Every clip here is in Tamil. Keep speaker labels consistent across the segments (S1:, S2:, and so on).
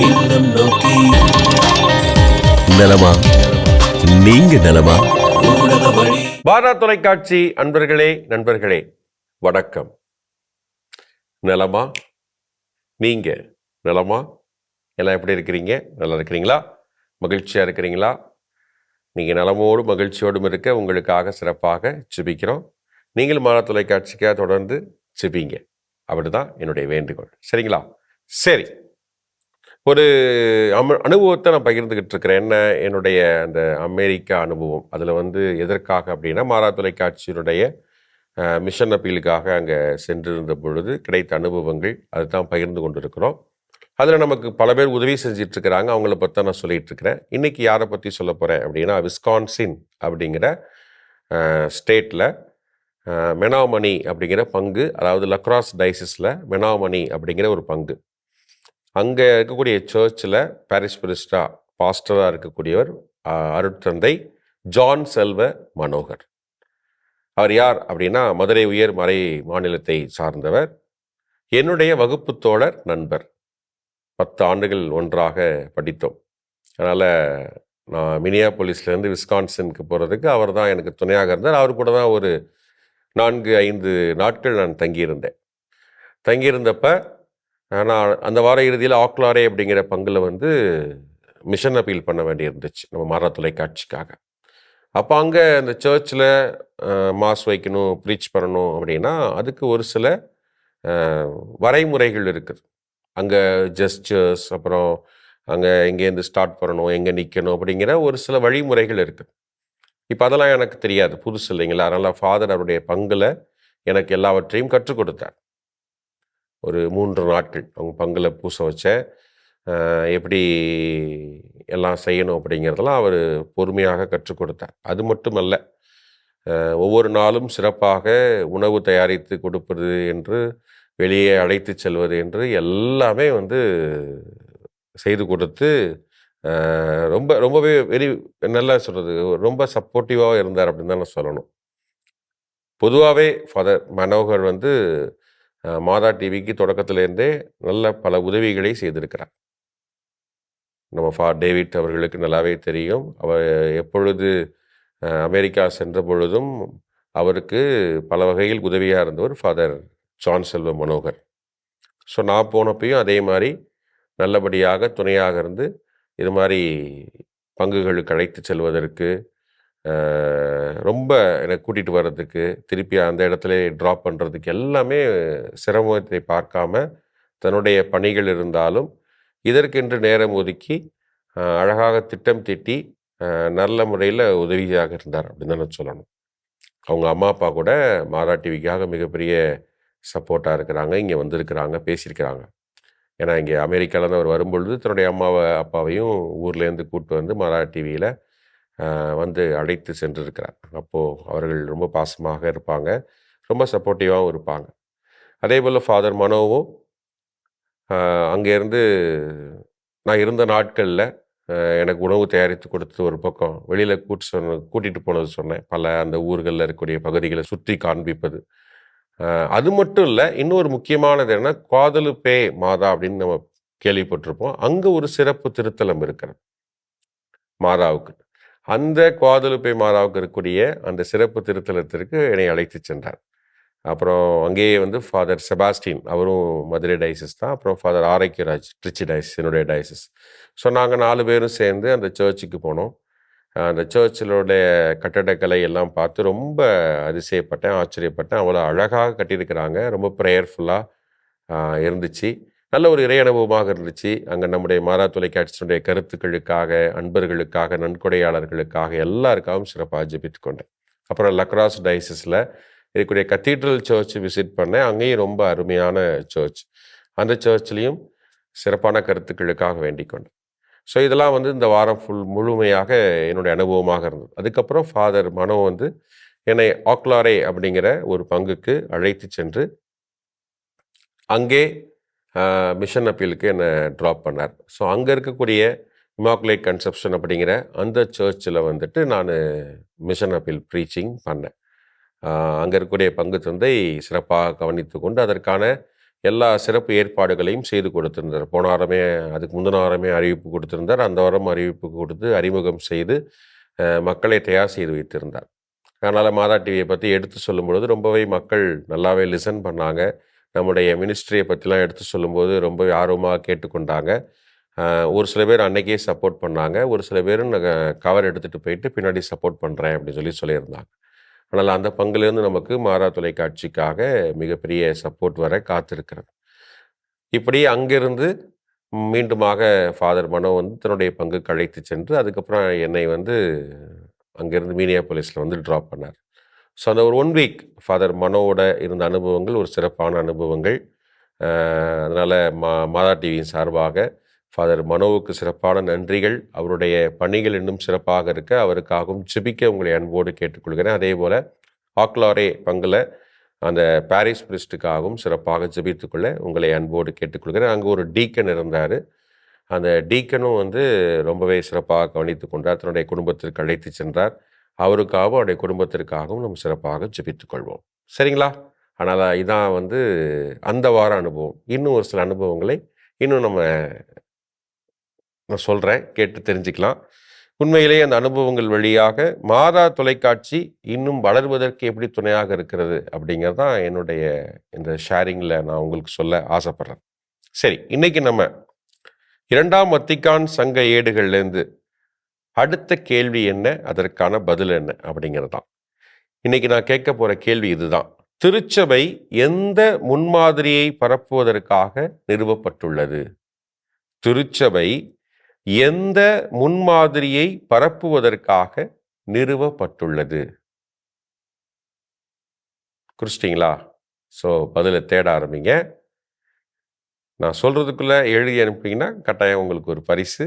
S1: இல்லம் நோக்கி.
S2: நலமா? நீங்க நலமா?
S3: பாரா தொலைக்காட்சி அன்பர்களே நண்பர்களே வணக்கம். நலமா? நீங்க நலமா? எல்லாம் எப்படி இருக்கிறீங்க? நல்லா இருக்கிறீங்களா? மகிழ்ச்சியா இருக்கிறீங்களா? நீங்க நலமோடு மகிழ்ச்சியோடும் இருக்க உங்களுக்காக சிறப்பாக ஜெபிக்கிறோம். நீங்கள் மாறா தொலைக்காட்சிக்காக தொடர்ந்து ஜெபிங்க. அப்படிதான் என்னுடைய வேண்டுகோள். சரிங்களா? சரி. ஒரு அனுபவத்தை நான் பகிர்ந்துக்கிட்டு இருக்கிறேன். என்ன என்னுடைய அந்த அமெரிக்கா அனுபவம். அதில் வந்து எதற்காக அப்படின்னா மாறா தொலைக்காட்சியினுடைய மிஷன் அப்பீலுக்காக அங்கே சென்றிருந்த பொழுது கிடைத்த அனுபவங்கள் அதுதான் பகிர்ந்து கொண்டிருக்கிறோம். அதில் நமக்கு பல பேர் உதவி செஞ்சிட்டு இருக்கிறாங்க. அவங்கள பற்றி தான் நான் சொல்லிட்டு இருக்கிறேன். இன்னைக்கு யாரை பற்றி சொல்ல போகிறேன் அப்படின்னா விஸ்கான்சின் அப்படிங்கிற ஸ்டேட்டில் மெனாமணி அப்படிங்கிற பங்கு அதாவது லக்ராஸ் டைசிஸில் மெனாமணி அப்படிங்கிற ஒரு பங்கு. அங்கே இருக்கக்கூடிய சர்ச்சில் பாரிஸ் பிரிஸ்டா பாஸ்டராக இருக்கக்கூடியவர் அருட்தந்தை ஜான் செல்வ மனோகர். அவர் யார் அப்படின்னா மதுரை உயர் மறை மாநிலத்தை சார்ந்தவர் என்னுடைய வகுப்பு தோழர் நண்பர். பத்து ஆண்டுகள் ஒன்றாக படித்தோம். அதனால் நான் மினியா போலீஸ்லேருந்து விஸ்கான்சனுக்கு போகிறதுக்கு அவர் தான் எனக்கு துணையாக இருந்தார். அவர் கூட தான் ஒரு நான்கு ஐந்து நாட்கள் நான் தங்கியிருந்தேன். தங்கியிருந்தப்போ ஆனால் அந்த வார இறுதியில் ஆக்லாரே அப்படிங்கிற பங்கில் வந்து மிஷன் அப்பீல் பண்ண வேண்டியிருந்துச்சு நம்ம மாறா தொலைக்காட்சிக்காக. அப்போ அங்கே அந்த சர்ச்சில் மாஸ் வைக்கணும் ப்ரீச் பண்ணணும் அப்படின்னா அதுக்கு ஒரு சில வரைமுறைகள் இருக்குது. அங்கே ஜெஸ்டர்ஸ் அப்புறம் அங்கே எங்கேருந்து ஸ்டார்ட் பண்ணணும் எங்கே நிற்கணும் அப்படிங்கிற ஒரு சில வழிமுறைகள் இருக்குது. இப்போ அதெல்லாம் எனக்கு தெரியாது புதுசு இல்லைங்களா? அதனால் ஃபாதர் அவருடைய பங்கில் எனக்கு எல்லாவற்றையும் கற்றுக் கொடுத்தார். ஒரு மூன்று நாட்கள் அவங்க பங்கில் பூச வச்ச எப்படி எல்லாம் செய்யணும் அப்படிங்கிறதெல்லாம் அவர் பொறுமையாக கற்றுக் கொடுத்தார். அது மட்டுமல்ல ஒவ்வொரு நாளும் சிறப்பாக உணவு தயாரித்து கொடுப்பது என்று வெளியே அழைத்து செல்வது என்று எல்லாமே வந்து செய்து கொடுத்து ரொம்ப ரொம்பவே வெரி நல்லா சொல்கிறது ரொம்ப சப்போர்ட்டிவாக இருந்தார் அப்படின்னு தான் நான் சொல்லணும். பொதுவாகவே ஃபாதர் மனோகர் வந்து மாதா டிவிக்கு தொடக்கத்திலேருந்தே நல்ல பல உதவிகளை செய்திருக்கிறார். நம்ம ஃபா டேவிட் அவர்களுக்கு நல்லாவே தெரியும். அவர் எப்பொழுது அமெரிக்கா சென்ற பொழுதும் அவருக்கு பல வகையில் உதவியாக இருந்தவர் ஃபாதர் ஜான் செல்வ மனோகர். ஸோ நான் போனப்பையும் அதே மாதிரி நல்லபடியாக துணையாக இருந்து இது மாதிரி பங்குகளுக்கு அழைத்து செல்வதற்கு ரொம்ப என்னை கூட்டிகிட்டு வர்றதுக்கு திருப்பி அந்த இடத்துல ட்ராப் பண்ணுறதுக்கு எல்லாமே சிரமத்தை பார்க்காம தன்னுடைய பணிகள் இருந்தாலும் இதற்கென்று நேரம் ஒதுக்கி அழகாக திட்டம் தீட்டி நல்ல முறையில் உதவியாக இருந்தார் அப்படின்னு தான் நான் சொல்லணும். அவங்க அம்மா அப்பா கூட மாதா டிவிக்காக மிகப்பெரிய சப்போர்ட்டாக இருக்கிறாங்க இங்கே வந்திருக்கிறாங்க பேசியிருக்கிறாங்க. ஏன்னா இங்கே அமெரிக்காவிலேருந்து அவர் வரும்பொழுது தன்னுடைய அம்மாவை அப்பாவையும் ஊர்லேருந்து கூப்பிட்டு வந்து மாதா டிவியில் வந்து அழைத்து சென்றிருக்கிறார். அப்போது அவர்கள் ரொம்ப பாசமாக இருப்பாங்க. ரொம்ப சப்போர்ட்டிவாகவும் இருப்பாங்க. அதே போல் ஃபாதர் மனோவும் அங்கேருந்து நான் இருந்த நாட்களில் எனக்கு உணவு தயாரித்து கொடுத்து ஒரு பக்கம் வெளியில் கூட்டு சொன்ன கூட்டிகிட்டு போனது சொன்னேன். பல அந்த ஊர்களில் இருக்கக்கூடிய பகுதிகளை சுற்றி காண்பிப்பது. அது மட்டும் இல்லை இன்னொரு முக்கியமானது என்ன பே மாதா அப்படின்னு நம்ம கேள்விப்பட்டிருப்போம். அங்கே ஒரு சிறப்பு திருத்தலம் இருக்கிறது. மாதாவுக்கு. அந்த குவாதலுப்பை மாதாவுக்கு இருக்கக்கூடிய அந்த சிறப்பு திருத்தலத்திற்கு என்னை அழைத்து சென்றார். அப்புறம் அங்கேயே வந்து ஃபாதர் செபாஸ்டின் அவரும் மதுரை டயசஸ் தான். அப்புறம் ஃபாதர் ஆரோக்கியராஜ் ட்ரிச்சி டயசஸ் என்னுடைய டயசஸ் ஸோ நாங்கள் நாலு பேரும் சேர்ந்து அந்த சர்ச்சுக்கு போனோம். அந்த சர்ச்சிலோடைய கட்டடக்கலை எல்லாம் பார்த்து ரொம்ப அதிசயப்பட்டேன் ஆச்சரியப்பட்டேன். அவ்வளோ அழகாக கட்டியிருக்கிறாங்க. ரொம்ப ப்ரேயர்ஃபுல்லாக இருந்துச்சு. நல்ல ஒரு இறை அனுபவமாக இருந்துச்சு. அங்கே நம்முடைய மாறா தொலைக்காட்சியினுடைய கருத்துக்களுக்காக அன்பர்களுக்காக நன்கொடையாளர்களுக்காக எல்லாருக்காகவும் சிறப்பாக ஜெபித்து கொண்டேன். அப்புறம் லக்ராஸ் டைசஸில் இருக்கக்கூடிய கத்தீட்ரல் சர்ச் விசிட் பண்ணேன். அங்கேயும் ரொம்ப அருமையான சர்ச். அந்த சர்ச்லேயும் சிறப்பான கருத்துக்களுக்காக வேண்டிக் கொண்டேன். ஸோ இதெல்லாம் வந்து இந்த வாரம் ஃபுல் முழுமையாக என்னுடைய அனுபவமாக இருந்தது. அதுக்கப்புறம் ஃபாதர் மனோ வந்து என்னை ஆக்லாரே அப்படிங்கிற ஒரு பங்குக்கு அழைத்து சென்று அங்கே மிஷன் அப்பீலுக்கு என்னை ட்ராப் பண்ணார். ஸோ அங்கே இருக்கக்கூடிய இமாக்குலேட் கன்செப்ஷன் அப்படிங்கிற அந்த சர்ச்சில் வந்துட்டு நான் மிஷன் அப்பீல் ப்ரீச்சிங் பண்ணேன். அங்கே இருக்கக்கூடிய பங்கு தந்தை சிறப்பாக கவனித்து கொண்டு அதற்கான எல்லா சிறப்பு ஏற்பாடுகளையும் செய்து கொடுத்திருந்தார். போன வாரமே அதுக்கு முந்தின வாரமே அறிவிப்பு கொடுத்திருந்தார். அந்த வாரம் அறிவிப்பு கொடுத்து அறிமுகம் செய்து மக்களை தயார் செய்து வைத்திருந்தார். அதனால் மாதா டிவியை பற்றி எடுத்து சொல்லும் பொழுது ரொம்பவே மக்கள் நல்லாவே லிசன் பண்ணாங்க. நம்முடைய மினிஸ்ட்ரியை பற்றிலாம் எடுத்து சொல்லும்போது ரொம்பவே ஆர்வமாக கேட்டுக்கொண்டாங்க. ஒரு சில பேர் அன்னைக்கே சப்போர்ட் பண்ணாங்க. ஒரு சில பேரும் கவர் எடுத்துகிட்டு போயிட்டு பின்னாடி சப்போர்ட் பண்ணுறேன் அப்படின்னு சொல்லி சொல்லியிருந்தாங்க. ஆனால் அந்த பங்குலேருந்து நமக்கு மாறா தொலைக்காட்சிக்காக மிகப்பெரிய சப்போர்ட் வர காத்திருக்கிறது. இப்படி அங்கிருந்து மீண்டுமாக ஃபாதர் மனோ வந்து தன்னுடைய பங்கு கழைத்து சென்று அதுக்கப்புறம் என்னை வந்து அங்கேருந்து மீனியா போலீஸில் வந்து ட்ராப் பண்ணார். ஸோ அந்த ஒரு ஒன் வீக் ஃபாதர் மனோவோட இருந்த அனுபவங்கள் ஒரு சிறப்பான அனுபவங்கள். அதனால் மா மாதா டிவியின் சார்பாக ஃபாதர் மனோவுக்கு சிறப்பான நன்றிகள். அவருடைய பணிகள் இன்னும் சிறப்பாக இருக்க அவருக்காகவும் ஜெபிக்க உங்களை அன்போடு கேட்டுக்கொள்கிறேன். அதே போல் ஆக்லாரே பங்கில் அந்த பாரிஸ் பிரிஸ்டுக்காகவும் சிறப்பாக ஜெபித்துக்கொள்ள உங்களை அன்போடு கேட்டுக்கொள்கிறேன். அங்கே ஒரு டீக்கன் இருந்தார். அந்த டீக்கனும் வந்து ரொம்பவே சிறப்பாக கவனித்து கொண்டார். தன்னுடைய குடும்பத்திற்கு அழைத்து சென்றார். அவருக்காகவும் அவருடைய குடும்பத்திற்காகவும் நம்ம சிறப்பாக ஜெபித்துக்கொள்வோம் சரிங்களா? ஆனால் இதான் வந்து அந்த வார அனுபவம். இன்னும் ஒரு சில அனுபவங்களை இன்னும் நம்ம நான் சொல்கிறேன் கேட்டு தெரிஞ்சுக்கலாம். உண்மையிலேயே அந்த அனுபவங்கள் வழியாக மாதா தொலைக்காட்சி இன்னும் வளர்வதற்கு எப்படி துணையாக இருக்கிறது அப்படிங்கிறது தான் என்னுடைய இந்த ஷேரிங்கில் நான் உங்களுக்கு சொல்ல ஆசைப்பட்றேன். சரி இன்னைக்கு நம்ம இரண்டாம் வத்திக்கான் சங்க ஏடுகள்லேருந்து அடுத்த கேள்வி என்ன? அதற்கான பதில் என்ன? அப்படிங்கிறது தான் இன்னைக்கு நான் கேட்க போகிற கேள்வி இதுதான். திருச்சபை எந்த முன்மாதிரியை பரப்புவதற்காக நிறுவப்பட்டுள்ளது? திருச்சபை எந்த முன்மாதிரியை பரப்புவதற்காக நிறுவப்பட்டுள்ளது? குறிச்சிட்டிங்களா ஸோ பதிலை தேட ஆரம்பிங்க. நான் சொல்கிறதுக்குள்ளே எழுதி அனுப்பிங்கன்னா கட்டாயம் உங்களுக்கு ஒரு பரிசு.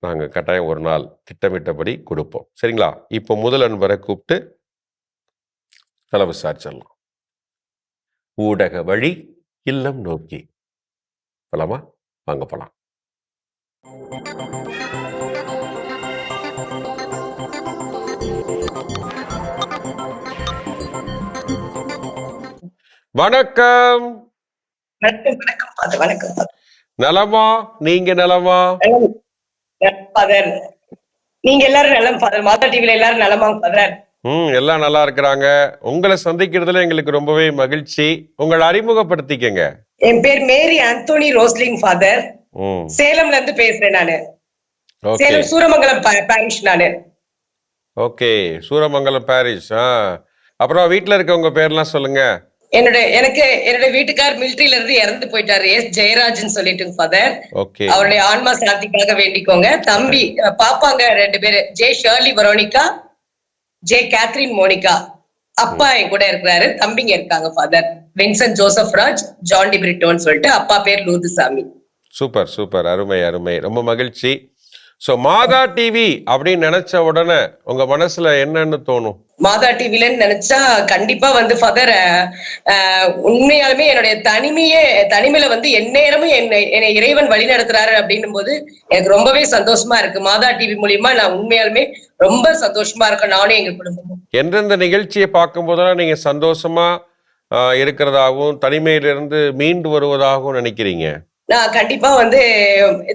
S3: நாங்கள் கட்டாயம் ஒரு நாள் திட்டமிட்டபடி கொடுப்போம். சரிங்களா? இப்போ முதல் அன்பரை கூப்பிட்டு தலை விசாரிச்சிடலாம். ஊடக வழி இல்லம் நோக்கி. போலாமா? வாங்க போலாம். வணக்கம்.
S4: வணக்கம் வணக்கம்.
S3: நலமா? நீங்க நலமா.
S4: Father. நீங்க எல்லாரும் நலம் ஃபாதர் மாதா டிவில எல்லாரும் நலமா ஃபாதர்
S3: ம் எல்லாம் நல்லா இருக்கிறாங்க. உங்களை சந்திக்கிறதுல எங்களுக்கு ரொம்பவே மகிழ்ச்சி. உங்களை அறிமுகப்படுத்திக்கங்க.
S4: என் பேர் மேரி ஆந்தோனி ரோஸ்லிங் ஃபாதர் சேலம்ல இருந்து பேசுறேன் நானு. சேலம் சூரமங்கலம் பாரிஷ் நானு.
S3: ஓகே. சூரமங்கலம் பாரிஸ் ஆ. அப்புறம் வீட்டில் இருக்கவங்க பேர்லாம் சொல்லுங்க.
S4: என்னோட எனக்கு என்னோட வீட்டுக்கார் மிலிட்டரியில இருந்து இறந்து போயிட்டாரு. எஸ். ஜெயராஜ்னு சொல்லிட்டு ஃபாதர் அவருடைய ஆன்மா சாந்திக்காக வேண்டிக்கோங்க. தம்பி பாப்பாங்க ரெண்டு பேரு. J. Shirley Veronica J. Catherine Monica. அப்பா என் கூட இருக்கிறாரு. தம்பிங்க இருக்காங்க father Vincent Joseph Raj John D பிரிட்டோன்னு சொல்லிட்டு அப்பா பேர் லூதுசாமி.
S3: Super super. அருமை அருமை. ரொம்ப மகிழ்ச்சி. ஸோ மாதா டிவி அப்படின்னு நினைச்ச உடனே உங்க மனசுல என்னன்னு தோணும்?
S4: மாதா டிவிலன்னு நினைச்சா கண்டிப்பா வந்து ஃபாதர் உண்மையாலுமே என்னுடைய தனிமையே தனிமையில வந்து எந்நேரமும் என்னை என்னை இறைவன் வழி நடத்துறாரு அப்படின்னும் போது எனக்கு ரொம்பவே சந்தோஷமா இருக்கு. மாதா டிவி மூலியமா நான் உண்மையாலுமே ரொம்ப சந்தோஷமா இருக்கேன் நானும் எங்க குடும்பமும்.
S3: எந்தெந்த நிகழ்ச்சியை பார்க்கும்போதெல்லாம் நீங்க சந்தோஷமா இருக்கிறதாகவும் தனிமையிலிருந்து மீண்டு வருவதாகவும் நினைக்கிறீங்க?
S4: நான் கண்டிப்பா வந்து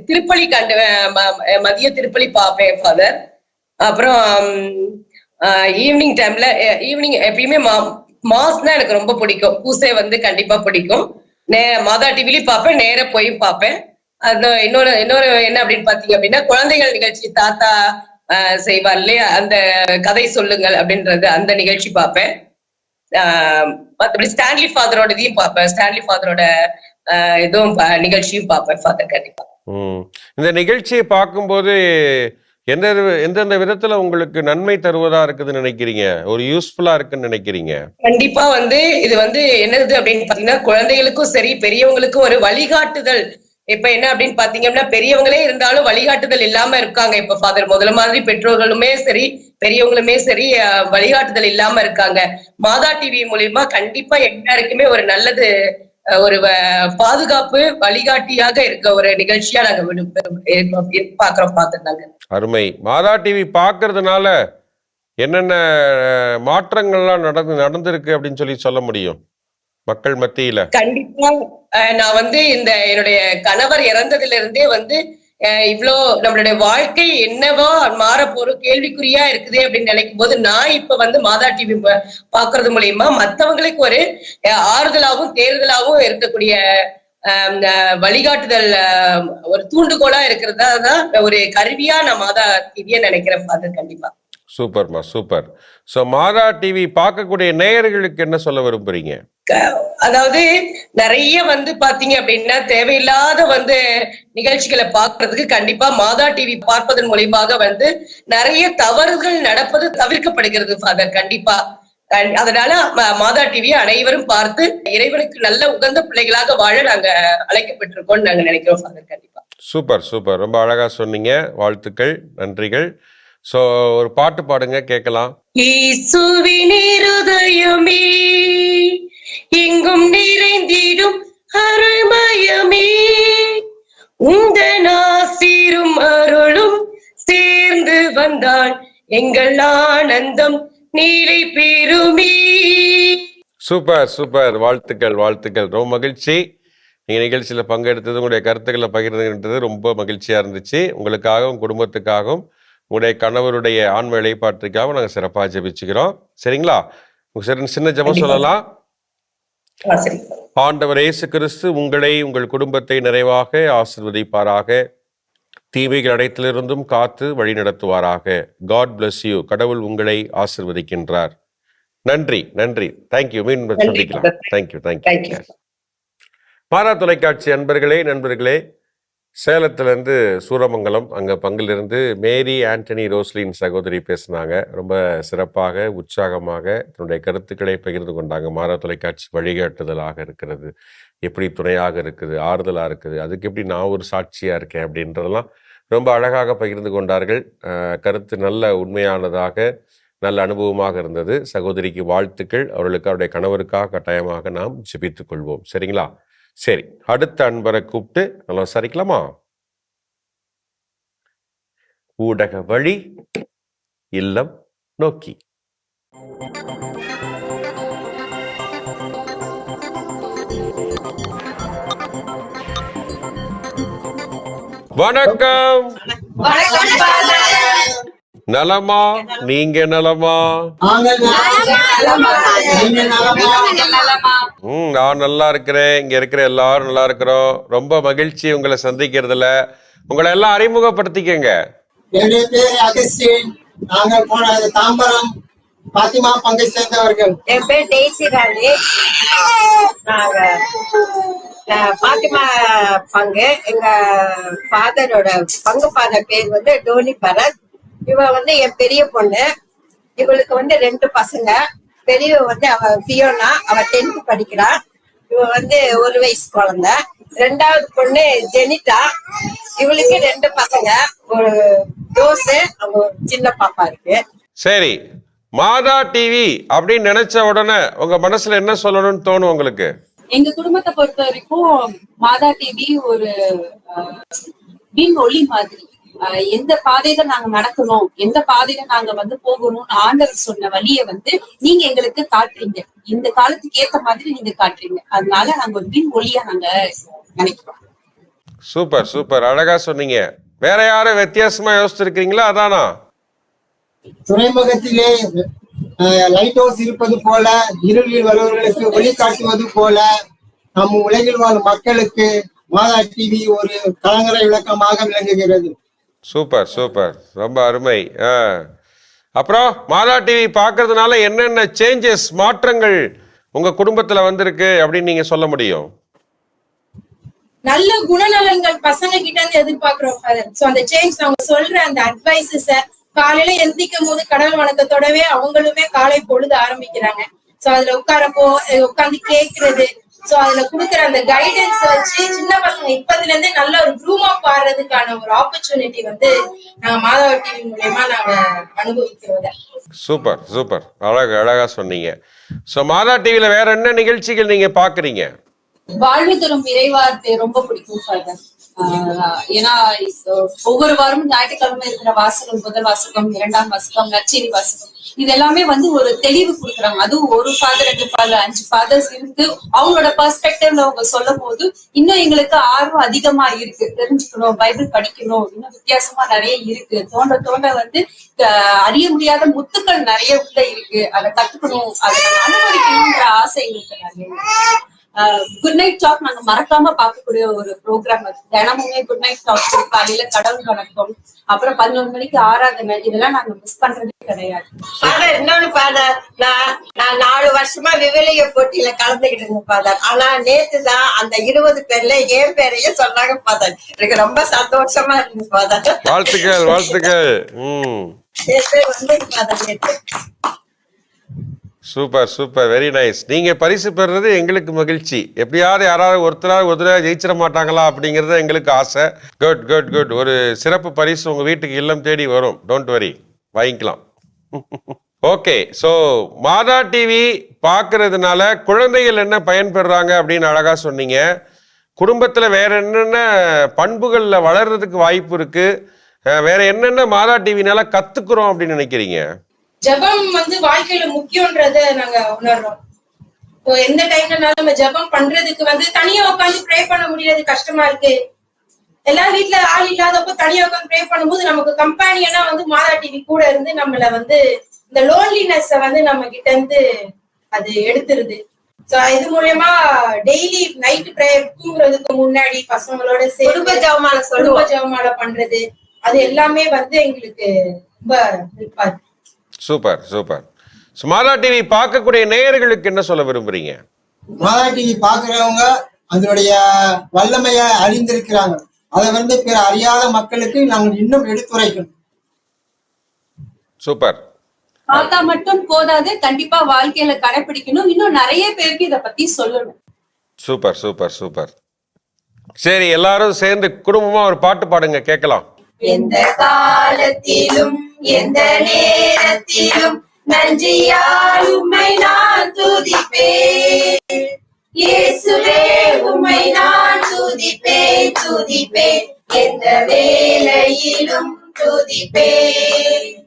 S4: திருப்பலி கண்டு ம- மதிய திருப்பலி பார்ப்பேன் ஃபாதர் அப்புறம் ஈவினிங் டைம்ல ஈவினிங் எப்பயுமே மாஸ்னா எனக்கு ரொம்ப பிடிக்கும். பூசை வந்து கண்டிப்பா பிடிக்கும். நே மாதா டிவிலையும் பார்ப்பேன் நேர போய் பார்ப்பேன். அந்த இன்னொரு இன்னொரு என்ன அப்படின்னு பாத்தீங்க அப்படின்னா குழந்தைகள் நிகழ்ச்சி தாத்தா செய்வார் இல்லையா? அந்த கதை சொல்லுங்கள் அப்படின்றது அந்த நிகழ்ச்சி பார்ப்பேன். மற்றபடி ஸ்டான்லி ஃபாதரோட இதையும் பார்ப்பேன். ஸ்டான்லி ஃபாதரோட இதுவும் நிகழ்ச்சியும் பார்ப்பேன் ஃபாதர் கண்டிப்பா.
S3: இந்த நிகழ்ச்சியை பார்க்கும்போது எந்த எந்தெந்த விதத்துல உங்களுக்கு நன்மை தருவதா இருக்குதுன்னு நினைக்கிறீங்க? ஒரு யூஸ்ஃபுல்லா இருக்குன்னு நினைக்கிறீங்க?
S4: கண்டிப்பா வந்து இது வந்து என்னது அப்படின்னு பாத்தீங்கன்னா குழந்தைகளுக்கும் சரி பெரியவங்களுக்கும் ஒரு வழிகாட்டுதல். இப்ப என்ன அப்படின்னு பாத்தீங்கன்னா பெரியவங்களே இருந்தாலும் வழிகாட்டுதல் இல்லாம இருக்காங்க. இப்ப ஃபாதர் முதல்ல மாதிரி பெற்றோர்களுமே சரி பெரியவங்களுமே சரி வழிகாட்டுதல் இல்லாம இருக்காங்க. மாதா டிவி மூலியமா கண்டிப்பா எல்லாருக்குமே ஒரு நல்லது ஒரு பாதுகாப்பு வழிகாட்டியாக இருக்க ஒரு நிகழ்ச்சியா நாங்க பாக்குறோம் பாத்துருந்தாங்க.
S3: அருமை. மாதா டிவி பார்க்கறதுனால என்னென்ன மாற்றங்கள்லாம் நடந்து நடந்திருக்கு அப்படின்னு சொல்லி சொல்ல முடியும் மக்கள் மத்தியில?
S4: கண்டிப்பா. நான் வந்து இந்த என்னுடைய கணவர் இறந்ததுல இருந்தே வந்து இவ்வளோ நம்மளுடைய வாழ்க்கை என்னவா மாற போற கேள்விக்குறியா இருக்குது அப்படின்னு நினைக்கும் போது நான் இப்ப வந்து மாதா டிவி பாக்குறது மூலியமா மத்தவங்களுக்கு ஒரு ஆறுதலாகவும் ஆறுதலாவும் தேர்தலாவும் இருக்கக்கூடிய வழிகாட்டுதல் ஒரு தூண்டுகோலா இருக்கிறதா தான் ஒரு கருவியா நான் மாதா டிவியை நினைக்கிறேன் ஃபாதர் கண்டிப்பா.
S3: சூப்பர்மா சூப்பர். ஸோ மாதா டிவி பார்க்கக்கூடிய நேயர்களுக்கு என்ன சொல்ல விரும்புறீங்க?
S4: அதாவது நிறைய வந்து பாத்தீங்க அப்படின்னா தேவையில்லாத வந்து நிகழ்ச்சிகளை பார்க்கிறதுக்கு கண்டிப்பா மாதா டிவி பார்ப்பதன் மூலியமாக வந்து நிறைய தவறுகள் நடப்பது தவிர்க்கப்படுகிறது ஃபாதர் கண்டிப்பா. கண்- அதனால மாதா டிவி அனைவரும் பார்த்து இறைவனுக்கு நல்ல உகந்த பிள்ளைகளாக வாழ நாங்க அழைக்கப்பட்டிருக்கோம்னு நாங்க நினைக்கிறோம் ஃபாதர் கண்டிப்பா.
S3: Super super. ரொம்ப அழகா சொன்னீங்க. வாழ்த்துக்கள் நன்றிகள். ஸோ ஒரு பாட்டு பாடுங்க கேட்கலாம்.
S4: எங்கள் ஆனந்தம் நீரை பெறுமே.
S3: Super super. வாழ்த்துக்கள் வாழ்த்துக்கள். ரொம்ப மகிழ்ச்சி. நீங்கள் நிகழ்ச்சியில் பங்கெடுத்தது உங்களுடைய கருத்துக்களை பகிர்ந்துன்றது ரொம்ப மகிழ்ச்சியாக இருந்துச்சு. உங்களுக்காகவும் குடும்பத்துக்காகவும் உங்களுடைய கணவருடைய ஆண் வேலைப்பாட்டிற்காகவும் நாங்கள் சிறப்பாக ஜெபிச்சுக்கிறோம். சரிங்களா? சரி சின்ன ஜெபம் சொல்லலாம். ஆண்டவர் இயேசு கிறிஸ்து உங்களை உங்கள் குடும்பத்தை நிறைவாக ஆசிர்வதிப்பாராக. தீமைகள் அனைத்திலிருந்தும் காத்து வழி நடத்துவாராக. காட் bless யூ கடவுள் உங்களை ஆசிர்வதிக்கின்றார். நன்றி நன்றி. தேங்க்யூ மீண்டும் சந்திக்கலாம். Thank you
S4: Thank
S3: thank you
S4: you.
S3: மாறா தொலைக்காட்சி அன்பர்களே நண்பர்களே. சேலத்திலேருந்து சூரமங்கலம் அங்கே பங்கிலிருந்து மேரி ஆண்டனி ரோஸ்லின் சகோதரி பேசினாங்க. ரொம்ப சிறப்பாக உற்சாகமாக தன்னுடைய கருத்துக்களை பகிர்ந்து கொண்டாங்க. மாறா தொலைக்காட்சி வழிகாட்டுதலாக இருக்கிறது. எப்படி துணையாக இருக்குது ஆறுதலாக இருக்குது அதுக்கு எப்படி நான் ஒரு சாட்சியாக இருக்கேன் அப்படின்றதெல்லாம் ரொம்ப அழகாக பகிர்ந்து கொண்டார்கள். கருத்து நல்ல உண்மையானதாக நல்ல அனுபவமாக இருந்தது. சகோதரிக்கு வாழ்த்துக்கள். அவர்களுக்கு அவருடைய கணவருக்காக கட்டாயமாக நாம் ஜெபித்துக் கொள்வோம். சரிங்களா? சரி. அடுத்த அன்பரை கூப்பிட்டு நல்லா சரிக்கலாமா ஊடக வழி இல்லம் நோக்கி. வணக்கம். நலமா? நீங்க நலமா? ம் நான் நல்லா இருக்கிறேன். இங்க இருக்கிற எல்லாரும் நல்லா இருக்கிறோம். ரொம்ப மகிழ்ச்சி உங்களை சந்திக்கிறதுல. உங்களை எல்லாம் அறிமுகப்படுத்திக்கங்க.
S5: என்னுடைய பேர் அகஸ்டின். நாங்கள் போன தாம்பரம் பாத்திமா பங்கை சேர்ந்தவர்கள்.
S6: என் பேர் டெய்சி ராணி பாத்திமா பங்கு எங்க ஃபாதரோட பங்கு ஃபாதர் பேர் வந்து டோனி பரத். இவ வந்து என் பெரிய பொண்ணு. இவளுக்கு வந்து ரெண்டு பசங்க. பெரியவ வந்து அவ பியோனா அவ டென்த் படிக்கிறா. இவ வந்து ஒரு வயசு குழந்தை. ரெண்டாவது பொண்ணு ஜெனிட்டா இவளுக்கு ரெண்டு பசங்க. ஒரு தோசை அவங்க சின்ன பாப்பா இருக்கு.
S3: சரி. மாதா டிவி அப்படின்னு நினைச்ச உடனே உங்க மனசுல என்ன சொல்லணும்னு தோணும் உங்களுக்கு?
S7: எங்க குடும்பத்தை பொறுத்த வரைக்கும் மாதா டிவி ஒரு விண் ஒளி மாதிரி. எந்த பாதையில நாங்க நடக்கணும் எந்த பாதையில நாங்க வந்து போகணும்னு ஆண்டவர் சொன்ன வழியை வந்து நீங்க எங்களுக்கு காட்டுறீங்க. இந்த காலத்துக்கு ஏத்த மாதிரி நீங்க காட்டுறீங்க. அதனால நாங்க ஒரு விண் ஒளியா நாங்க நினைக்கிறோம்.
S3: Super super. அழகா சொன்னீங்க. வேற யாரும் வித்தியாசமா யோசிச்சிருக்கீங்களா? அதானா?
S5: துறைமுகத்திலே லைட் ஹவுஸ் இருப்பது போல இருளில் வருபவர்களுக்கு ஒளி காட்டுவது போல நம் உலகில் வாழும் மக்களுக்கு மாதா டிவி ஒரு கலங்கரை விளக்கமாக விளங்குகிறது.
S3: Super super. ரொம்ப அருமை. ஆ. அப்புறம் மாதா டிவி பார்க்கறதுனால என்னென்ன சேஞ்சஸ் மாற்றங்கள் உங்க குடும்பத்துல வந்திருக்கு அப்படின்னு நீங்க சொல்ல முடியும்?
S8: நல்ல குணநலன்கள் பசங்க கிட்ட இருந்து எதிர்பார்க்கிறோம் ஃபாதர் சோ அந்த சேஞ்ச் அவங்க சொல்ற அந்த அட்வைசஸ காலையில எந்திரிக்கும் போது கடல் வணக்கத்தோடவே அவங்களுமே காலை பொழுது ஆரம்பிக்கிறாங்க. சோ அதுல உட்காரப்போ உட்கார்ந்து கேக்குறது. சோ அதுல குடுக்குற அந்த கைடன்ஸ் வச்சு சின்ன பசங்க இப்பதுல இருந்தே நல்ல ஒரு க்ரூம் அப் ஆடுறதுக்கான ஒரு ஆப்பர்ச்சுனிட்டி வந்து நாங்க மாதவ டிவி மூலியமா நாங்க அனுபவிக்கிறோம்.
S3: Super super. அழகு அழகா சொன்னீங்க. ஸோ மாதா டிவியில் வேற என்ன நிகழ்ச்சிகள் நீங்க பாக்குறீங்க?
S7: வாழ்வு தரும் இறைவார்த்தை ரொம்ப பிடிக்கும் ஃபாதர் ஏன்னா ஒவ்வொரு வாரமும் ஞாயிற்றுக்கிழமை இருக்கிற வாசகம் முதல் வாசகம் இரண்டாம் வாசகம் நச்சேரி வாசகம் இது எல்லாமே வந்து ஒரு தெளிவு கொடுக்குறாங்க. அதுவும் ஒரு ஃபாதர் ரெண்டு ஃபாதர் அஞ்சு ஃபாதர்ஸ் இருந்து அவங்களோட பெர்ஸ்பெக்டிவ்ல அவங்க சொல்லும் போது இன்னும் எங்களுக்கு ஆர்வம் அதிகமா இருக்கு. தெரிஞ்சுக்கணும் பைபிள் படிக்கணும் இன்னும் வித்தியாசமா நிறைய இருக்கு. தோண்ட தோண்ட வந்து அறிய முடியாத முத்துக்கள் நிறைய உள்ள இருக்கு. அதை கத்துக்கணும் அதை நாங்க ஆசை எங்களுக்கு நிறைய இருக்கு. குட் நைட் டாக் நாங்க மறக்காம பார்க்கக்கூடிய ஒரு ப்ரோக்ராம் அது. தினமுமே குட் நைட் டாக் காலையில கடவுள் வணக்கம். அப்புறம் பதினொரு மணிக்கு ஆராதனை. இதெல்லாம் நாங்க மிஸ் பண்றதே கிடையாது.
S6: ஃபாதர் இன்னொன்னு ஃபாதர் நான் நான் நாலு வருஷமா விவிலிய போட்டியில கலந்துகிட்டு இருந்தேன் ஃபாதர் ஆனா நேத்து தான் அந்த இருபது பேர்ல என் பேரையும் சொன்னாங்க ஃபாதர் எனக்கு ரொம்ப சந்தோஷமா இருக்கு ஃபாதர்
S3: வாழ்த்துக்கள் வாழ்த்துக்கள்.
S6: வந்து father
S3: super super. Very nice நீங்கள் பரிசு பெறுறது எங்களுக்கு மகிழ்ச்சி. எப்படியாவது யாராவது ஒருத்தராவது ஒருத்தராக ஜெயிச்சிட மாட்டாங்களா அப்படிங்கிறது எங்களுக்கு ஆசை. குட் குட் குட் ஒரு சிறப்பு பரிசு உங்கள் வீட்டுக்கு இல்லம் தேடி வரும். டோன்ட் வரி வாங்கிக்கலாம். ஓகே ஸோ மாதா டிவி பார்க்கறதுனால குழந்தைகள் என்ன பயன்பெறாங்க அப்படின்னு அழகாக சொன்னீங்க. குடும்பத்தில் வேற என்னென்ன பண்புகளில் வளர்றதுக்கு வாய்ப்பு இருக்குது வேற என்னென்ன மாதா டிவினால கற்றுக்குறோம் அப்படின்னு நினைக்கிறீங்க?
S8: ஜெபம் வந்து வாழ்க்கையில முக்கியன்றத நாங்க உணர்றோம். இப்போ எந்த டைம்லனாலும் நம்ம ஜெபம் பண்றதுக்கு வந்து தனியா உட்காந்து ப்ரே பண்ண முடியாது கஷ்டமா இருக்கு. எல்லா வீட்ல ஆள் இல்லாதப்போ தனியா உட்காந்து ப்ரே பண்ணும்போது நமக்கு கம்பானியனா வந்து மாதா டிவி கூட இருந்து நம்மள வந்து இந்த லோன்லினஸ் வந்து நம்ம கிட்ட இருந்து அது எடுத்துருது. சோ இது மூலியமா டெய்லி நைட் ப்ரேயர் தூங்குறதுக்கு முன்னாடி பசங்களோட
S6: குடும்ப
S8: குடும்ப
S6: சொல்லுவோம்.
S8: ஜெபமால பண்றது. அது எல்லாமே வந்து எங்களுக்கு ரொம்ப ஆ இருக்கு.
S3: Super super. மாதா டிவி பார்க்கக்கூடிய நேயர்களுக்கு என்ன சொல்ல விரும்புறீங்க?
S5: மாதா டிவி பாக்குறவங்க அதனுடைய வல்லமைய அறிந்திருக்கிறாங்க. அதை வந்து பிற அறியாத மக்களுக்கு நாங்கள் இன்னும் எடுத்துரைக்கணும்.
S3: சூப்பர்.
S7: பார்த்தா மட்டும் போதாது கண்டிப்பா வாழ்க்கையில கடைபிடிக்கணும் இன்னும் நிறைய பேருக்கு இத பத்தி சொல்லணும்.
S3: Super super super. சரி எல்லாரும் சேர்ந்து குடும்பமா ஒரு பாட்டு பாடுங்க கேட்கலாம்.
S6: எந்த காலத்திலும் எந்த நேரத்திலும் நன்றியால் உம்மை நான் துதிப்பேன். இயேசுவே உம்மை நான் துதிப்பேன் துதிப்பேன். எந்த வேலையிலும் துதிப்பேன்.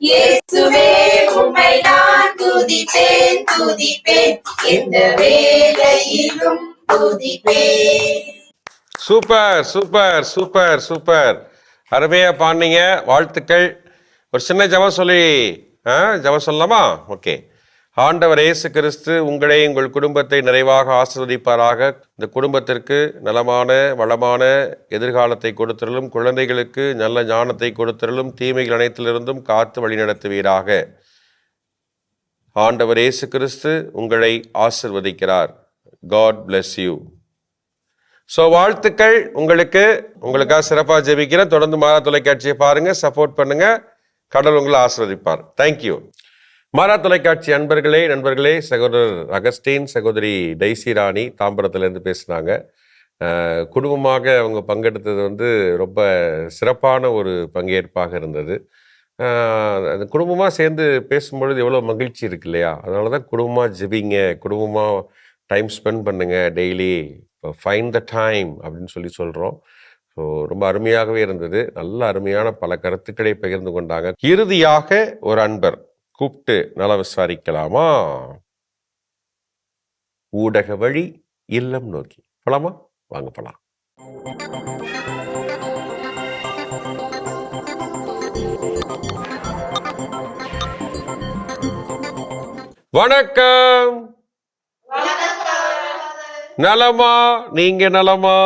S6: இயேசுவே உம்மை நான் துதிப்பேன் துதிப்பேன். எந்த வேலையிலும் துதிப்பேன்.
S3: Super super super super. அருமையா பாண்டிங்க வாழ்த்துக்கள். ஒரு சின்ன ஜெபம் சொல்லி ஆ ஜெபம் சொல்லலாமா? ஓகே. ஆண்டவர் இயேசு கிறிஸ்து உங்களை உங்கள் குடும்பத்தை நிறைவாக ஆசிர்வதிப்பாராக. இந்த குடும்பத்திற்கு நலமான வளமான எதிர்காலத்தை கொடுத்தருளும் குழந்தைகளுக்கு நல்ல ஞானத்தை கொடுத்தருளும் தீமைகள் அனைத்திலிருந்தும் காத்து வழிநடத்துவீராக ஆண்டவர் இயேசு கிறிஸ்து உங்களை ஆசிர்வதிக்கிறார். காட் பிளஸ் யூ ஸோ வாழ்த்துக்கள் உங்களுக்கு. உங்களுக்காக சிறப்பாக ஜெபிக்கிறேன். தொடர்ந்து மாதா தொலைக்காட்சியை பாருங்கள் சப்போர்ட் பண்ணுங்கள் கடவுள் உங்களை ஆசிரதிப்பார் தேங்க்யூ மாதா தொலைக்காட்சி அன்பர்களே நண்பர்களே சகோதரர் அகஸ்டின் சகோதரி டைசி ராணி தாம்பரத்துலேருந்து பேசுனாங்க. குடும்பமாக அவங்க பங்கெடுத்தது வந்து ரொம்ப சிறப்பான ஒரு பங்கேற்பாக இருந்தது. அந்த குடும்பமாக சேர்ந்து பேசும்பொழுது எவ்வளோ மகிழ்ச்சி இருக்கு இல்லையா? அதனால தான் குடும்பமாக ஜெபிங்க குடும்பமாக டைம் ஸ்பெண்ட் பண்ணுங்கள் டெய்லி ஃபைன் த டைம் அப்படின்னு சொல்லி சொல்கிறோம் ஸோ ரொம்ப அருமையாகவே இருந்தது. நல்ல அருமையான பல கருத்துக்களை பகிர்ந்து கொண்டாங்க. இறுதியாக ஒரு அன்பர் கூப்பிட்டு நல விசாரிக்கலாமா? ஊடக வழி இல்லம் நோக்கி. போலாமா? வாங்க போலாம். வணக்கம். நலமா? நீங்க நலமா?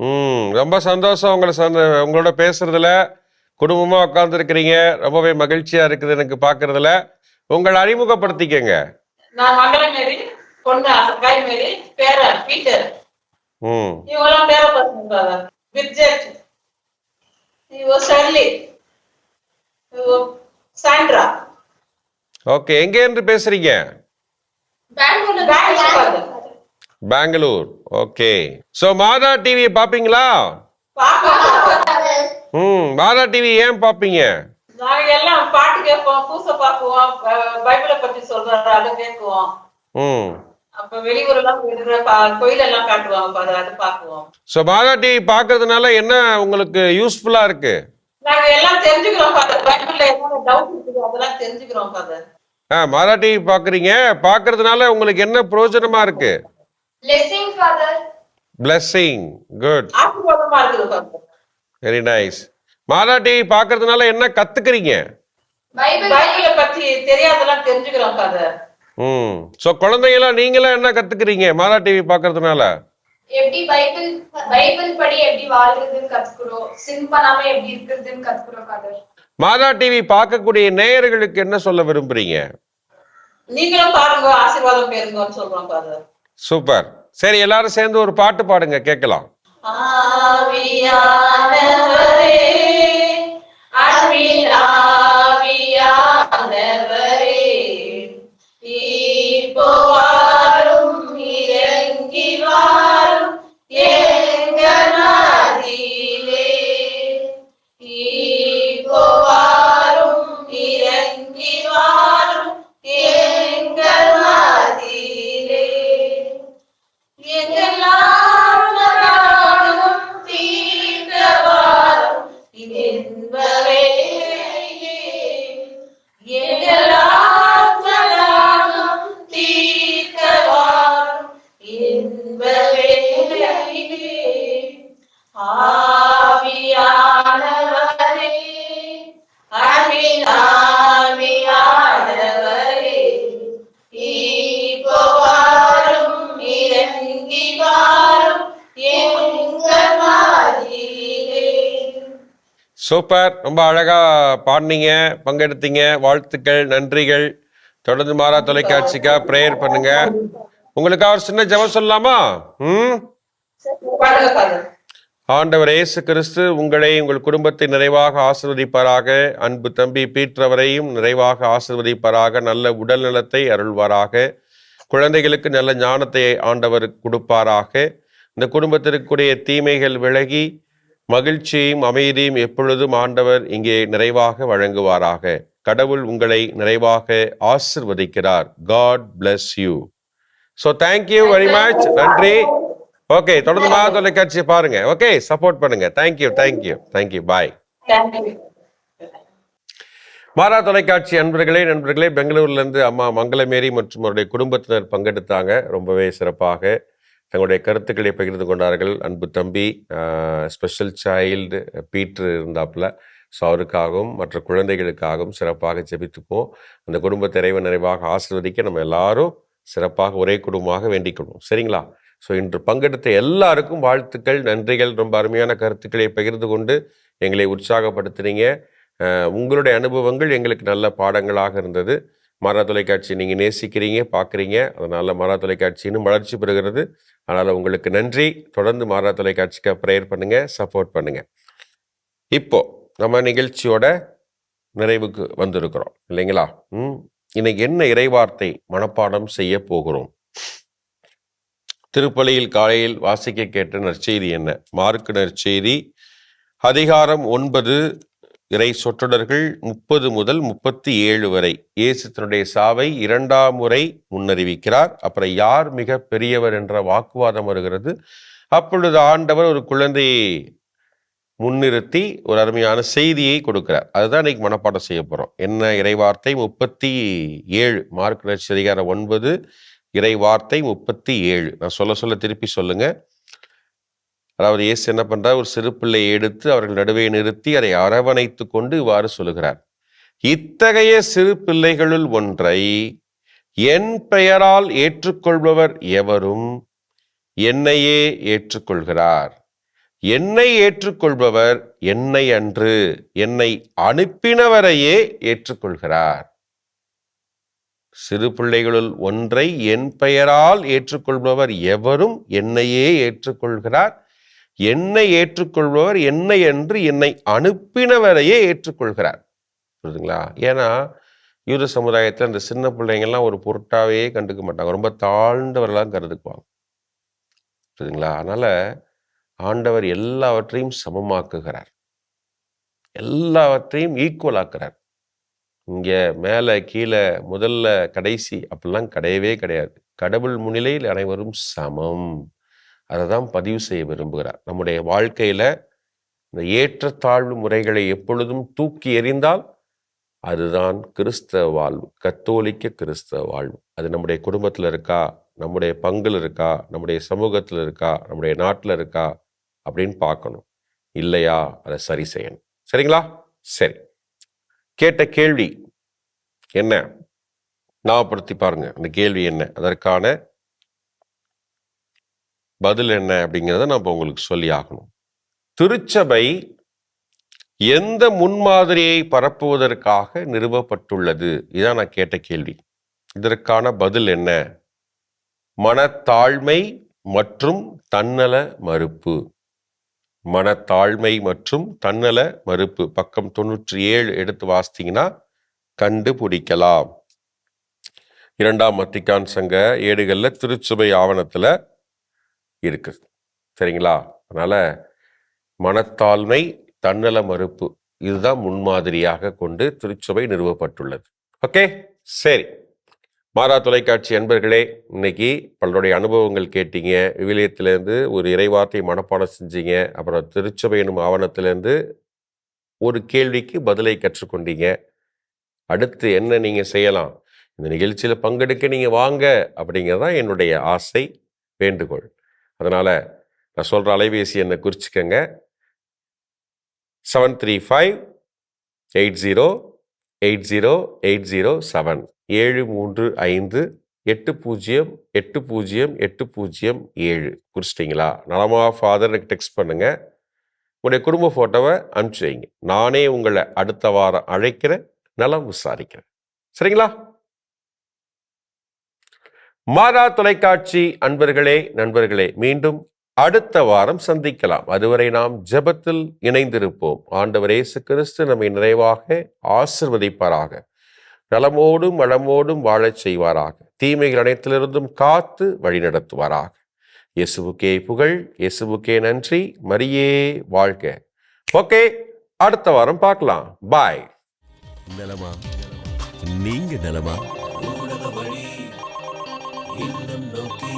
S3: ம் ரொம்ப சந்தோஷம் உங்களை சந்த உங்களோட பேசுறதுல. குடும்பமா உட்காந்துருக்கிறீங்க ரொம்பவே மகிழ்ச்சியா இருக்குது எனக்கு பார்க்கறதுல உங்களை அறிமுகப்படுத்திக்கங்க.
S9: நான் மங்களமேரி பொண்ணு அசக்காய் மேரி பேர பீட்டர்.
S3: ம்.
S9: இவங்கெல்லாம் பேர பசங்க விர்ஜெட் இவ ஷர்லி இவ சாண்ட்ரா.
S3: ஓகே எங்க இருந்து பேசுறீங்க?
S9: பெங்களூர்ல Bangalore
S3: Bangalore. Okay so Matha TV பார்ப்பீங்களா ம் மாதா டிவி ஏன் பார்ப்பீங்க
S9: நாங்க எல்லாம் பாட்டு கேட்போம் பூசை பார்க்குவோம் ப- பைபிளை பத்தி சொல்றாரு அதை கேட்குவோம்.
S3: ம். ஸோ மாதா டிவி பார்க்கறதுனால என்ன உங்களுக்கு யூஸ்ஃபுல்லாக இருக்கு? மாதா டிவி பார்க்குறீங்க பார்க்கறதுனால உங்களுக்கு என்ன பிரயோஜனமா இருக்கு? குட்
S9: ஆசீர்வாதமா இருக்குது father
S3: very nice Matha TV பார்க்கறதுனால என்ன கத்துக்கிறீங்க?
S9: பைபிளை பத்தி தெரியாதெல்லாம் தெரிஞ்சுக்கிறோம் ஃபாதர்
S3: ம். ஸோ குழந்தைங்களாம் நீங்களாம் என்ன கத்துக்கிறீங்க மாதா டிவி பார்க்கறதுனால?
S10: எப்படி பைபிள் பைபிள் படி எப்படி வாழ்றதுன்னு கத்துக்கிறோம்? சின் பண்ணாம எப்படி இருக்கிறதுன்னு கத்துக்கிறோம் ஃபாதர்
S3: மாதா டிவி பார்க்கக்கூடிய நேயர்களுக்கு என்ன சொல்ல விரும்புறீங்க?
S9: நீங்களும் பாருங்க ஆசீர்வாதம் பெறுங்கன்னு சொல்றோம் ஃபாதர்
S3: சூப்பர். சரி எல்லாரும் சேர்ந்து ஒரு பாட்டு பாடுங்க கேட்கலாம்.
S9: ஆவியானவரே.
S3: சூப்பர். ரொம்ப அழகா பாடினீங்க பங்கெடுத்தீங்க. வாழ்த்துக்கள் நன்றிகள். தொடர்ந்து மாறா தொலைக்காட்சிக்கா ப்ரேயர் பண்ணுங்க. உங்களுக்காக ஒரு சின்ன ஜெபம் சொல்லலாமா? ம்? ஆண்டவர் இயேசு கிறிஸ்து உங்களை உங்கள் குடும்பத்தை நிறைவாக ஆசிர்வதிப்பாராக. அன்பு தம்பி பீற்றவரையும் நிறைவாக ஆசிர்வதிப்பாராக. நல்ல உடல் நலத்தை அருள்வாராக. குழந்தைகளுக்கு நல்ல ஞானத்தை ஆண்டவர் கொடுப்பாராக. இந்த குடும்பத்திற்குரிய தீமைகள் விலகி மகிழ்ச்சியும் அமைதியும் எப்பொழுதும் ஆண்டவர் இங்கே நிறைவாக வழங்குவாராக. கடவுள் உங்களை நிறைவாக ஆசிர்வதிக்கிறார். God bless you so thank you very much நன்றி. ஓகே தொடர்ந்து மா தொலைக்காட்சியை பாருங்க. ஓகே சப்போர்ட் பண்ணுங்க. Thank you thank you thank you bye மாறா தொலைக்காட்சி அன்பர்களே நண்பர்களே பெங்களூர்ல இருந்து அம்மா மங்களமேரி மற்றும் அவருடைய குடும்பத்தினர் பங்கெடுத்தாங்க. ரொம்பவே சிறப்பாக. தங்களுடைய கருத்துக்களை பகிர்ந்து கொண்டார்கள். அன்பு தம்பி ஸ்பெஷல் சைல்டு பீட்ரு இருந்தாப்புல. ஸோ அவருக்காகவும் மற்ற குழந்தைகளுக்காகவும் சிறப்பாக ஜெபித்துப்போம். அந்த குடும்பத்தை இறைவன் நிறைவாக ஆசிர்வதிக்க நம்ம எல்லாரும் சிறப்பாக ஒரே குடும்பமாக வேண்டிக்கொள்வோம் சரிங்களா? ஸோ இன்று பங்கெடுத்த எல்லாருக்கும் வாழ்த்துக்கள் நன்றிகள். ரொம்ப அருமையான கருத்துக்களை பகிர்ந்து கொண்டு எங்களை உற்சாகப்படுத்துனீங்க. உங்களுடைய அனுபவங்கள் எங்களுக்கு நல்ல பாடங்களாக இருந்தது. மாறா தொலைக்காட்சி நீங்கள் நேசிக்கிறீங்க பார்க்குறீங்க. அதனால் மாறா தொலைக்காட்சின்னு வளர்ச்சி பெறுகிறது. அதனால் உங்களுக்கு நன்றி. தொடர்ந்து மாறா தொலைக்காட்சிக்கு ப்ரேயர் பண்ணுங்கள் சப்போர்ட் பண்ணுங்கள் இப்போது நம்ம நிகழ்ச்சியோட நிறைவுக்கு வந்திருக்கிறோம். இல்லைங்களா? ம். இன்னைக்கு என்ன இறைவார்த்தை மனப்பாடம் செய்ய போகிறோம்? திருப்பலியில் காலையில் வாசிக்க கேட்ட நற்செய்தி என்ன? மார்க்கு நற்செய்தி அதிகாரம் ஒன்பது இறை சொற்றொடர்கள் முப்பது முதல் முப்பத்தி ஏழு வரை. இயேசு தன்னுடைய சாவை இரண்டாம் முறை முன்னறிவிக்கிறார். அப்புறம் யார் மிக பெரியவர் என்ற வாக்குவாதம் வருகிறது. அப்பொழுது ஆண்டவர் ஒரு குழந்தையை முன்னிறுத்தி ஒரு அருமையான செய்தியை கொடுக்கிறார். அதுதான் இன்னைக்கு மனப்பாடம் செய்ய போகிறோம் என்ன இறைவார்த்தை? முப்பத்தி ஏழு. மார்க் அதிகாரம் ஒன்பது. இறைவார்த்தை முப்பத்தி ஏழு. நான் சொல்ல சொல்ல திருப்பி சொல்லுங்கள் அதாவது இயேசு என்ன பண்ணுறார் ஒரு சிறு பிள்ளையை எடுத்து அவர்கள் நடுவே நிறுத்தி அதை அரவணைத்து கொண்டு இவ்வாறு சொல்லுகிறார். இத்தகைய சிறு பிள்ளைகளுள் ஒன்றை என் பெயரால் ஏற்றுக்கொள்பவர் எவரும் என்னையே ஏற்றுக்கொள்கிறார். என்னை ஏற்றுக்கொள்பவர் என்னை அன்று என்னை அனுப்பினவரையே ஏற்றுக்கொள்கிறார். சிறு பிள்ளைகளுள் ஒன்றை என் பெயரால் ஏற்றுக்கொள்பவர் எவரும் என்னையே ஏற்றுக்கொள்கிறார். என்னை ஏற்றுக்கொள்பவர் என்னை என்று என்னை அனுப்பினவரையே ஏற்றுக்கொள்கிறார். புரியுதுங்களா? ஏன்னா யூத சமுதாயத்தில் அந்த சின்ன பிள்ளைங்கள்லாம் ஒரு பொருட்டாவே கண்டுக்க மாட்டாங்க. ரொம்ப தாழ்ந்தவர்களாக கருதுக்குவாங்க. புரியுதுங்களா? அதனால ஆண்டவர் எல்லாவற்றையும் சமமாக்குகிறார். எல்லாவற்றையும் ஈக்குவலாக்குறார் இங்கே மேலே கீழே முதல்ல கடைசி அப்படிலாம் கிடையவே கிடையாது. கடவுள் முன்னிலையில் அனைவரும் சமம். அதை தான் பதிவு செய்ய விரும்புகிறார். நம்முடைய வாழ்க்கையில் இந்த ஏற்றத்தாழ்வு முறைகளை எப்பொழுதும் தூக்கி எறிந்தால் அதுதான் கிறிஸ்தவ வாழ்வு கத்தோலிக்க கிறிஸ்தவ வாழ்வு. அது நம்முடைய குடும்பத்தில் இருக்கா நம்முடைய பங்குல இருக்கா நம்முடைய சமூகத்தில் இருக்கா நம்முடைய நாட்டில் இருக்கா அப்படின்னு பார்க்கணும். இல்லையா? அதை சரி செய்யணும். சரிங்களா? சரி. கேட்ட கேள்வி என்ன? ஞாபகப்படுத்தி பாருங்க. அந்த கேள்வி என்ன? அதற்கான பதில் என்ன அப்படிங்கிறத நான் உங்களுக்கு சொல்லி ஆகணும். திருச்சபை எந்த முன்மாதிரியை பரப்புவதற்காக நிறுவப்பட்டுள்ளது? இதான் நான் கேட்ட கேள்வி. இதற்கான பதில் என்ன? மனத்தாழ்மை மற்றும் தன்னல மறுப்பு. மனத்தாழ்மை மற்றும் தன்னல மறுப்பு. பக்கம் தொண்ணூற்றி ஏழு எடுத்து வாசித்தீங்கன்னா கண்டுபிடிக்கலாம். இரண்டாம் மத்திக்கான் சங்க ஏடுகளில் திருச்சபை ஆவணத்தில் இருக்குது சரிங்களா? அதனால் மனத்தாழ்மை தன்னல மறுப்பு இதுதான் முன்மாதிரியாக கொண்டு திருச்சபை நிறுவப்பட்டுள்ளது. ஓகே? சரி. மாறா தொலைக்காட்சி அன்பர்களே இன்னைக்கு பலருடைய அனுபவங்கள் கேட்டீங்க. விவிலியத்திலேருந்து ஒரு இறைவார்த்தை மனப்பாடம் செஞ்சீங்க. அப்புறம் திருச்சபை எனும் ஆவணத்திலேருந்து ஒரு கேள்விக்கு பதிலை கற்றுக்கொண்டீங்க. அடுத்து என்ன நீங்கள் செய்யலாம்? இந்த நிகழ்ச்சியில் பங்கெடுக்க நீங்கள் வாங்க அப்படிங்கிறதான் என்னுடைய ஆசை. வேண்டுகோள். அதனால் நான் சொல்கிற அலைபேசி என்னை குறிச்சிக்கங்க. Seven three five eight zero eight zero eight zero seven ஏழு மூன்று ஐந்து எட்டு பூஜ்ஜியம் எட்டு பூஜ்ஜியம் எட்டு பூஜ்ஜியம் ஏழு. குறிச்சிட்டிங்களா? நலமா ஃபாதர் எனக்கு டெக்ஸ்ட் பண்ணுங்கள் உங்களுடைய குடும்ப ஃபோட்டோவை அனுப்பிச்சு வைங்க. நானே உங்களை அடுத்த வாரம் அழைக்கிறேன் நலம் விசாரிக்கிறேன். சரிங்களா? மாதா தொலைக்காட்சி அன்பர்களே நண்பர்களே மீண்டும் அடுத்த வாரம் சந்திக்கலாம். அதுவரை நாம் ஜெபத்தில் இணைந்திருப்போம். ஆண்டவர் இயேசு கிறிஸ்து நம்மை நிறைவாக ஆசிர்வதிப்பாராக. நலமோடும் வளமோடும் வாழச் செய்வாராக. தீமைகள் அனைத்திலிருந்தும் காத்து வழிநடத்துவாராக இயேசுவுக்கே புகழ் இயேசுவுக்கே நன்றி. மரியே வாழ்க. ஓகே அடுத்த வாரம் பார்க்கலாம். பாய்.
S2: நலமா? நீங்க நலமா?
S1: ஊடக வழி இல்லம் நோக்கி